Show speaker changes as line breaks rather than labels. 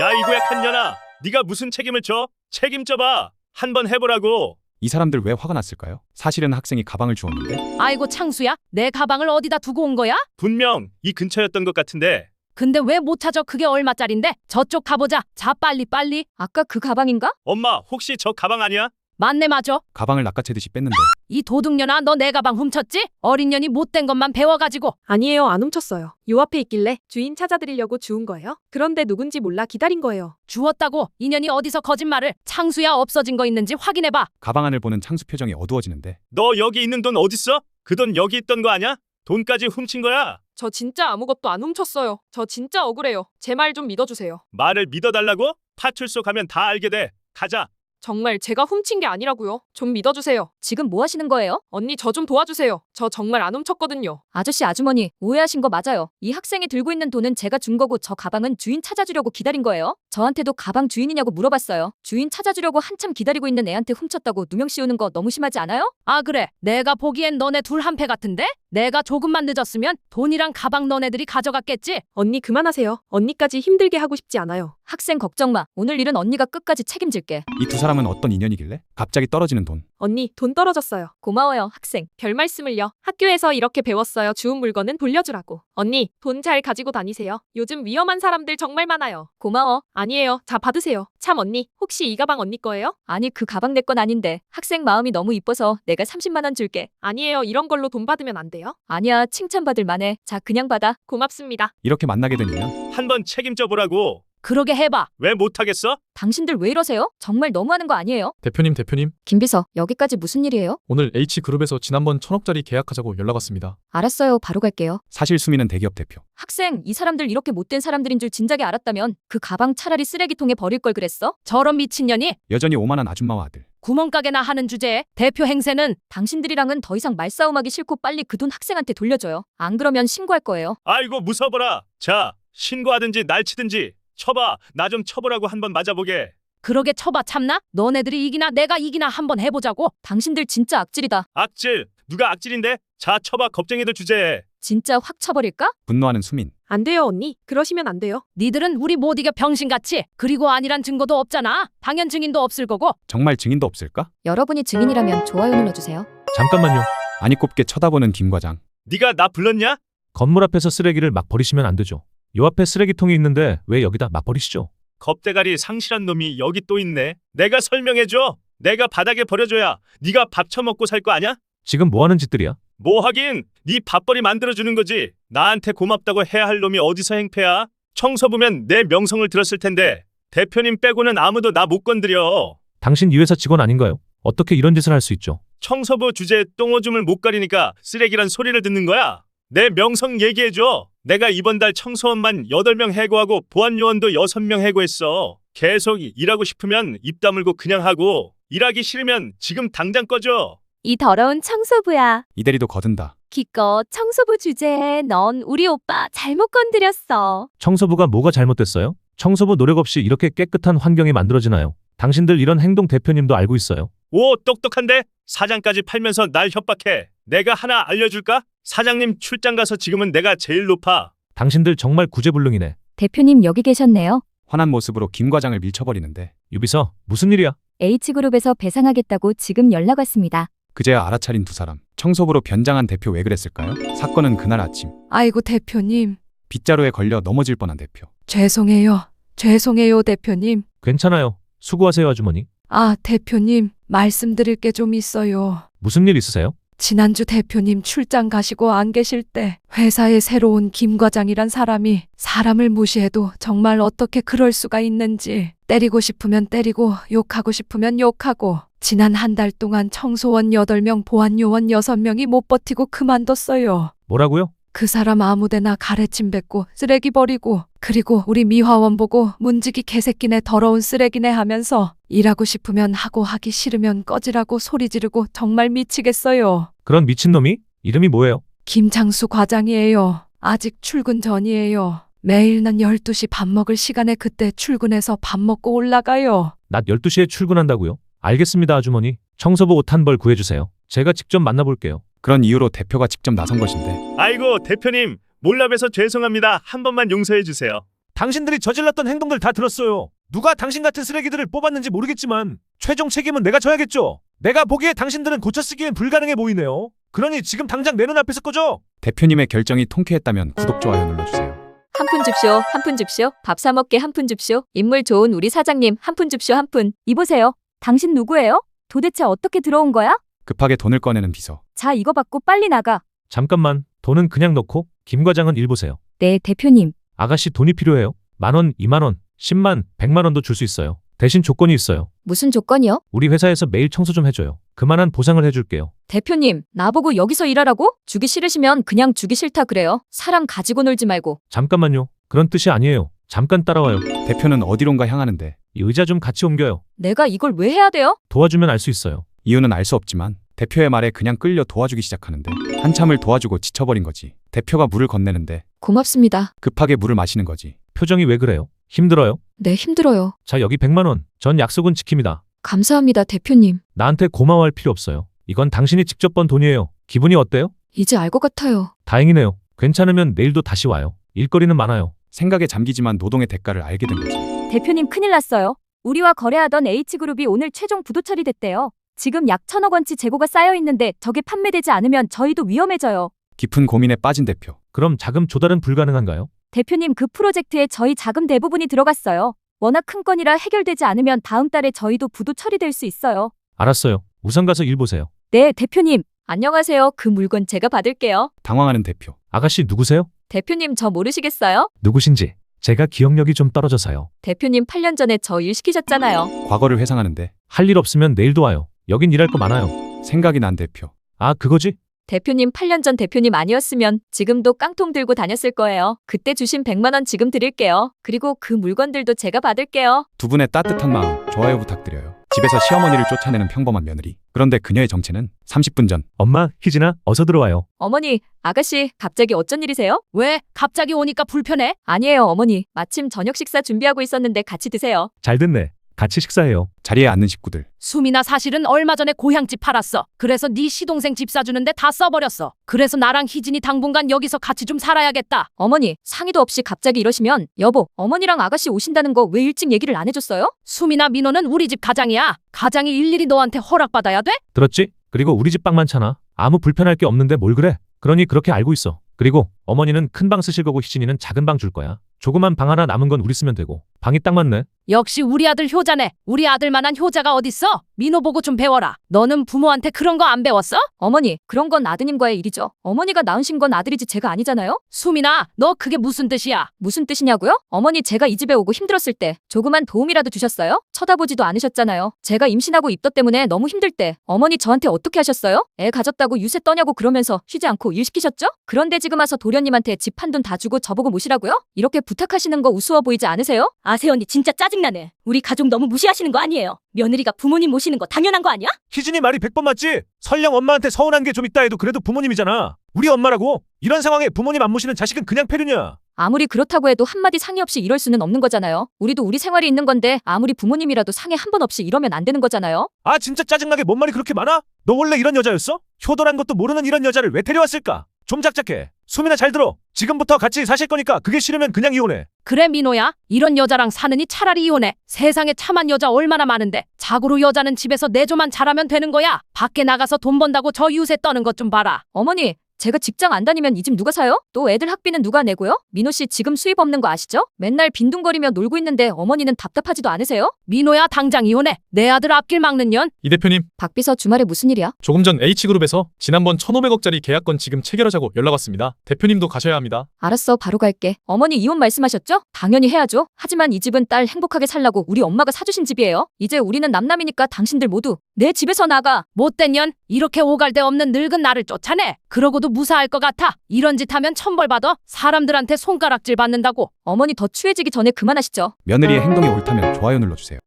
야이 고약한 년아 네가 무슨 책임을 져? 책임져봐 한번 해보라고
이 사람들 왜 화가 났을까요? 사실은 학생이 가방을 주었는데
아이고 창수야, 내 가방을 어디다 두고 온 거야?
분명 이 근처였던 것 같은데
근데 왜 못 찾아? 그게 얼마짜린데? 저쪽 가보자. 자 빨리 빨리. 아까 그 가방인가?
엄마 혹시 저 가방 아니야?
맞네 맞아.
가방을 낚아채듯이 뺐는데
이 도둑년아 너 내 가방 훔쳤지? 어린 년이 못된 것만 배워가지고.
아니에요, 안 훔쳤어요. 요 앞에 있길래 주인 찾아드리려고 주운 거예요. 그런데 누군지 몰라 기다린 거예요.
주웠다고 인연이 어디서 거짓말을 창수야 없어진 거 있는지 확인해봐
가방 안을 보는 창수 표정이 어두워지는데
너 여기 있는 돈 어딨어? 그 돈 여기 있던 거 아니야? 돈까지 훔친 거야
저 진짜 아무것도 안 훔쳤어요. 저 진짜 억울해요. 제 말 좀 믿어주세요.
말을 믿어달라고? 파출소 가면 다 알게 돼 가자
정말 제가 훔친 게 아니라고요. 좀 믿어주세요.
지금 뭐 하시는 거예요?
언니 저 좀 도와주세요. 저 정말 안 훔쳤거든요.
아저씨 아주머니 오해하신 거 맞아요 이 학생이 들고 있는 돈은 제가 준 거고 저 가방은 주인 찾아주려고 기다린 거예요 저한테도 가방 주인이냐고 물어봤어요 주인 찾아주려고 한참 기다리고 있는 애한테 훔쳤다고 누명 씌우는 거 너무 심하지 않아요? 아 그래 내가 보기엔 너네 둘 한패 같은데? 내가 조금만 늦었으면 돈이랑 가방 너네들이 가져갔겠지?
언니 그만하세요. 언니까지 힘들게 하고 싶지 않아요.
학생 걱정 마 오늘 일은 언니가 끝까지 책임질게
이 두 사람은 어떤 인연이길래 갑자기 떨어지는 돈
언니 돈 떨어졌어요.
고마워요 학생
별 말씀을요. 학교에서 이렇게 배웠어요. 주운 물건은 돌려주라고. 언니, 돈 잘 가지고 다니세요. 요즘 위험한 사람들 정말 많아요.
고마워
아니에요. 자, 받으세요. 참 언니, 혹시 이 가방 언니 거예요?
아니 그 가방 내 건 아닌데 학생 마음이 너무 이뻐서 내가 30만 원 줄게
아니에요. 이런 걸로 돈 받으면 안 돼요.
아니야 칭찬받을 만해 자 그냥 받아
고맙습니다.
이렇게 만나게 된 인연
한번 책임져 보라고
그러게 해봐
왜 못하겠어?
당신들 왜 이러세요? 정말 너무하는 거 아니에요?
대표님, 대표님,
김비서 여기까지 무슨 일이에요?
오늘 H그룹에서 지난번 천억짜리 계약하자고 연락 왔습니다.
알았어요 바로 갈게요
사실 수미는 대기업 대표
학생 이 사람들 이렇게 못된 사람들인 줄 진작에 알았다면 그 가방 차라리 쓰레기통에 버릴 걸 그랬어? 저런 미친년이
여전히 오만한 아줌마와 아들
구멍가게나 하는 주제에 대표 행세는 당신들이랑은 더 이상 말싸움하기 싫고 빨리 그 돈 학생한테 돌려줘요 안 그러면 신고할 거예요
아이고 무서워라 자 신고하든지 날치든지 쳐봐 나 좀 쳐보라고 한번 맞아보게
그러게 쳐봐 참나? 너네들이 이기나 내가 이기나 한번 해보자고 당신들 진짜 악질이다
악질 누가 악질인데? 자 쳐봐 겁쟁이들 주제에
진짜 확 쳐버릴까?
분노하는 수민
안 돼요, 언니. 그러시면 안 돼요.
니들은 우리 못 이겨 병신같이 그리고 아니란 증거도 없잖아 당연 증인도 없을 거고
정말 증인도 없을까?
여러분이 증인이라면 좋아요 눌러주세요
잠깐만요.
아니 꼽게 쳐다보는 김 과장
네가 나 불렀냐?
건물 앞에서 쓰레기를 막 버리시면 안 되죠. 요 앞에 쓰레기통이 있는데 왜 여기다 막 버리시죠?
겁대가리 상실한 놈이 여기 또 있네 내가 설명해줘 내가 바닥에 버려줘야 네가 밥 처먹고 살 거 아냐?
지금 뭐 하는 짓들이야?
뭐 하긴 네 밥벌이 만들어주는 거지 나한테 고맙다고 해야 할 놈이 어디서 행패야? 청소부면 내 명성을 들었을 텐데 대표님 빼고는 아무도 나 못 건드려
당신 이 회사 직원 아닌가요? 어떻게 이런 짓을 할 수 있죠?
청소부 주제에 똥오줌을 못 가리니까 쓰레기란 소리를 듣는 거야 내 명성 얘기해줘 내가 이번 달 청소원만 8명 해고하고 보안요원도 6명 해고했어 계속 일하고 싶으면 입 다물고 그냥 하고 일하기 싫으면 지금 당장 꺼져
이 더러운 청소부야.
이대리도 거든다
기껏 청소부 주제에 넌 우리 오빠 잘못 건드렸어.
청소부가 뭐가 잘못됐어요? 청소부 노력 없이 이렇게 깨끗한 환경이 만들어지나요? 당신들 이런 행동 대표님도 알고 있어요.
오 똑똑한데 사장까지 팔면서 날 협박해 내가 하나 알려줄까? 사장님 출장 가서 지금은 내가 제일 높아
당신들 정말 구제불능이네.
대표님 여기 계셨네요.
화난 모습으로 김 과장을 밀쳐버리는데
유비서, 무슨 일이야?
H그룹에서 배상하겠다고 지금 연락 왔습니다.
그제야 알아차린 두 사람 청소부로 변장한 대표 왜 그랬을까요? 사건은 그날 아침
아이고 대표님
빗자루에 걸려 넘어질 뻔한 대표
죄송해요 죄송해요 대표님
괜찮아요. 수고하세요, 아주머니.
아 대표님 말씀드릴 게 좀 있어요
무슨 일 있으세요?
지난주 대표님 출장 가시고 안 계실 때 회사에 새로 운 김 과장이란 사람이 사람을 무시해도 정말 어떻게 그럴 수가 있는지 때리고 싶으면 때리고 욕하고 싶으면 욕하고 지난 한 달 동안 청소원 8명 보안요원 6명이 못 버티고 그만뒀어요.
뭐라고요?
그 사람 아무데나 가래침 뱉고 쓰레기 버리고 그리고 우리 미화원 보고 문지기 개새끼네 더러운 쓰레기네 하면서 일하고 싶으면 하고 하기 싫으면 꺼지라고 소리 지르고 정말 미치겠어요.
그런 미친놈이? 이름이 뭐예요?
김창수 과장이에요. 아직 출근 전이에요. 매일 난 12시 밥 먹을 시간에 그때 출근해서 밥 먹고 올라가요.
낮 12시에 출근한다고요? 알겠습니다, 아주머니. 청소부 옷 한 벌 구해주세요. 제가 직접 만나볼게요.
그런 이유로 대표가 직접 나선 것인데
아이고 대표님 몰라봬서 죄송합니다 한 번만 용서해 주세요
당신들이 저질렀던 행동들 다 들었어요. 누가 당신 같은 쓰레기들을 뽑았는지 모르겠지만 최종 책임은 내가 져야겠죠. 내가 보기에 당신들은 고쳐쓰기엔 불가능해 보이네요. 그러니 지금 당장 내 눈앞에서 꺼져.
대표님의 결정이 통쾌했다면 구독 좋아요 눌러주세요.
한 푼 줍쇼, 한 푼 줍쇼, 밥 사 먹게 한 푼 줍쇼, 인물 좋은 우리 사장님 한 푼 줍쇼 한 푼. 이보세요. 당신 누구예요? 도대체 어떻게 들어온 거야?
급하게 돈을 꺼내는 비서.
자, 이거 받고 빨리 나가.
잠깐만. 돈은 그냥 넣고 김 과장은 일 보세요.
네, 대표님.
아가씨 돈이 필요해요. 만 원, 이만 원, 십만, 백만 원도 줄 수 있어요. 대신 조건이 있어요.
무슨 조건이요?
우리 회사에서 매일 청소 좀 해줘요. 그만한 보상을 해줄게요.
대표님, 나보고 여기서 일하라고? 주기 싫으시면 그냥 주기 싫다 그래요. 사람 가지고 놀지 말고.
잠깐만요. 그런 뜻이 아니에요. 잠깐 따라와요.
대표는 어디론가 향하는데
이 의자 좀 같이 옮겨요.
내가 이걸 왜 해야 돼요?
도와주면 알 수 있어요.
이유는 알 수 없지만 대표의 말에 그냥 끌려 도와주기 시작하는데 한참을 도와주고 지쳐버린 거지. 대표가 물을 건네는데
고맙습니다.
급하게 물을 마시는 거지.
표정이 왜 그래요? 힘들어요?
네, 힘들어요.
자, 여기 100만 원. 전 약속은 지킵니다.
감사합니다, 대표님.
나한테 고마워할 필요 없어요. 이건 당신이 직접 번 돈이에요. 기분이 어때요?
이제 알 것 같아요.
다행이네요. 괜찮으면 내일도 다시 와요. 일거리는 많아요.
생각에 잠기지만 노동의 대가를 알게 된 거지.
대표님 큰일 났어요. 우리와 거래하던 H그룹이 오늘 최종 부도 처리됐대요. 지금 약 천억 원치 재고가 쌓여 있는데 저게 판매되지 않으면 저희도 위험해져요.
깊은 고민에 빠진 대표.
그럼 자금 조달은 불가능한가요?
대표님 그 프로젝트에 저희 자금 대부분이 들어갔어요. 워낙 큰 건이라 해결되지 않으면 다음 달에 저희도 부도 처리될 수 있어요.
알았어요. 우선 가서 일 보세요.
네, 대표님. 안녕하세요. 그 물건 제가 받을게요.
당황하는 대표.
아가씨 누구세요?
대표님 저 모르시겠어요?
누구신지. 제가 기억력이 좀 떨어져서요.
대표님 8년 전에 저 일 시키셨잖아요.
과거를 회상하는데
할 일 없으면 내일도 와요. 여긴 일할 거 많아요.
생각이 난 대표.
아, 그거지?
대표님 8년 전 대표님 아니었으면 지금도 깡통 들고 다녔을 거예요. 그때 주신 100만 원 지금 드릴게요. 그리고 그 물건들도 제가 받을게요.
두 분의 따뜻한 마음 좋아요 부탁드려요. 집에서 시어머니를 쫓아내는 평범한 며느리. 그런데 그녀의 정체는 30분 전
엄마, 희진아, 어서 들어와요.
어머니, 아가씨, 갑자기 어쩐 일이세요?
왜? 갑자기 오니까 불편해?
아니에요, 어머니. 마침 저녁 식사 준비하고 있었는데 같이 드세요.
잘 됐네. 같이 식사해요.
자리에 앉는 식구들.
수민아 사실은 얼마 전에 고향집 팔았어. 그래서 네 시동생 집 사주는데 다 써버렸어. 그래서 나랑 희진이 당분간 여기서 같이 좀 살아야겠다.
어머니, 상의도 없이 갑자기 이러시면 여보, 어머니랑 아가씨 오신다는 거 왜 일찍 얘기를 안 해줬어요?
수민아 민호는 우리 집 가장이야. 가장이 일일이 너한테 허락받아야 돼?
들었지? 그리고 우리 집 빵 많잖아. 아무 불편할 게 없는데 뭘 그래? 그러니 그렇게 알고 있어. 그리고 어머니는 큰 방 쓰실 거고 희진이는 작은 방 줄 거야. 조그만 방 하나 남은 건 우리 쓰면 되고. 방이 딱 맞네.
역시 우리 아들 효자네. 우리 아들만한 효자가 어딨어? 민호 보고 좀 배워라. 너는 부모한테 그런 거 안 배웠어?
어머니, 그런 건 아드님과의 일이죠. 어머니가 낳으신 건 아들이지 제가 아니잖아요?
수민아, 너 그게 무슨 뜻이야?
무슨 뜻이냐고요? 어머니 제가 이 집에 오고 힘들었을 때 조그만 도움이라도 주셨어요? 쳐다보지도 않으셨잖아요. 제가 임신하고 입덧 때문에 너무 힘들 때 어머니 저한테 어떻게 하셨어요? 애 가졌다고 유세 떠냐고 그러면서 쉬지 않고 일 시키셨죠? 그런데 지금 와서 도련님한테 집 한 돈 다 주고 저보고 모시라고요? 이렇게 부탁하시는 거 우스워 보이지 않으세요?
아세 언니 진짜 짜증나네. 우리 가족 너무 무시하시는 거 아니에요? 며느리가 부모님 모시는 거 당연한 거 아니야?
희진이 말이 100번 맞지? 설령 엄마한테 서운한 게 좀 있다 해도 그래도 부모님이잖아. 우리 엄마라고. 이런 상황에 부모님 안 모시는 자식은 그냥 폐륜이야.
아무리 그렇다고 해도 한마디 상의 없이 이럴 수는 없는 거잖아요. 우리도 우리 생활이 있는 건데 아무리 부모님이라도 상의 한 번 없이 이러면 안 되는 거잖아요.
아 진짜 짜증나게 뭔 말이 그렇게 많아? 너 원래 이런 여자였어? 효도란 것도 모르는 이런 여자를 왜 데려왔을까? 좀 작작해. 수민아 잘 들어. 지금부터 같이 사실 거니까 그게 싫으면 그냥 이혼해.
그래 민호야 이런 여자랑 사느니 차라리 이혼해 세상에 참한 여자 얼마나 많은데 자고로 여자는 집에서 내조만 잘하면 되는 거야 밖에 나가서 돈 번다고 저 유세 떠는 것 좀 봐라
어머니, 제가 직장 안 다니면 이 집 누가 사요? 또 애들 학비는 누가 내고요? 민호 씨 지금 수입 없는 거 아시죠? 맨날 빈둥거리며 놀고 있는데 어머니는 답답하지도 않으세요?
민호야 당장 이혼해 내 아들 앞길 막는 년
이 대표님,
박 비서 주말에 무슨 일이야?
조금 전 H그룹에서 지난번 1,500억짜리 계약건 지금 체결하자고 연락 왔습니다. 대표님도 가셔야 합니다.
알았어, 바로 갈게. 어머니 이혼 말씀하셨죠? 당연히 해야죠. 하지만 이 집은 딸 행복하게 살라고 우리 엄마가 사주신 집이에요. 이제 우리는 남남이니까 당신들 모두 내 집에서 나가.
못된 년 이렇게 오갈 데 없는 늙은 나를 쫓아내 그러고도 무사할 것 같아 이런 짓 하면 천벌 받아 사람들한테 손가락질 받는다고
어머니 더 추해지기 전에 그만하시죠.
며느리의 행동이 옳다면 좋아요 눌러주세요.